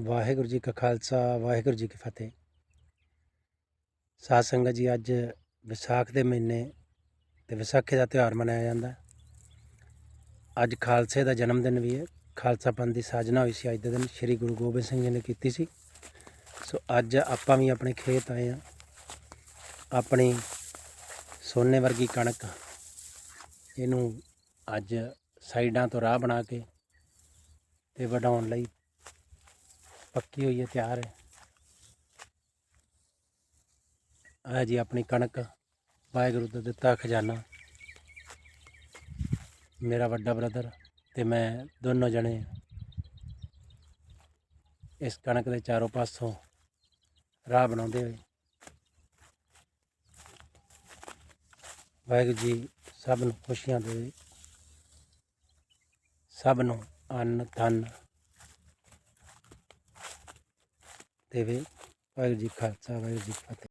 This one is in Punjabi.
ਵਾਹਿਗੁਰੂ ਜੀ ਕਾ ਖਾਲਸਾ, ਵਾਹਿਗੁਰੂ ਜੀ ਕੀ ਫਤਿਹ। ਸਾਧ ਸੰਗਤ ਜੀ, ਅੱਜ ਵਿਸਾਖ ਦੇ ਮਹੀਨੇ ਤੇ ਵਿਸਾਖੀ ਦਾ ਤਿਉਹਾਰ ਮਨਾਇਆ ਜਾਂਦਾ। ਅੱਜ ਖਾਲਸੇ ਦਾ ਜਨਮ ਦਿਨ ਵੀ ਹੈ। ਖਾਲਸਾ ਪੰਥ ਦੀ ਸਾਜਨਾ ਹੋਈ ਸੀ ਅੱਜ ਦੇ ਦਿਨ। ਸ੍ਰੀ ਗੁਰੂ ਗੋਬਿੰਦ ਸਿੰਘ ਜੀ ਨੇ ਕੀਤੀ ਸੀ। ਸੋ ਅੱਜ ਆਪਾਂ ਵੀ ਆਪਣੇ ਖੇਤ ਆਏ ਆ ਆਪਣੀ ਸੋਨੇ ਵਰਗੀ ਕਣਕ ਇਹਨੂੰ ਅੱਜ ਸਾਈਡਾਂ ਤੋਂ ਰਾਹ ਬਣਾ ਕੇ ਤੇ ਵਢਾਉਣ ਲਈ ਪੱਕੀ ਹੋਈ ਹੈ, ਤਿਆਰ ਹੈ। ਆ ਜੀ ਆਪਣੀ ਕਣਕ, ਵਾਹਿਗੁਰੂ ਦਾ ਦਿੱਤਾ ਖਜ਼ਾਨਾ। ਮੇਰਾ ਵੱਡਾ ਬ੍ਰਦਰ ਤੇ ਮੈਂ ਦੋਨੋਂ ਜਣੇ ਇਸ ਕਣਕ ਦੇ ਚਾਰੋਂ ਪਾਸੋਂ ਰਾਹ ਬਣਾਉਂਦੇ ਹੋਏ ਵਾਹਿਗੁਰੂ ਜੀ ਸਭ ਨੂੰ ਖੁਸ਼ੀਆਂ ਦੇਵੇ ਸਭ ਨੂੰ ਅੰਨ ਧਨ ਦੇਵੇ। ਵਾਹਿਗੁਰੂ ਜੀ ਕਾ ਖਾਲਸਾ ਵਾਹਿਗੁਰੂ ਜੀ ਫਤਿਹ।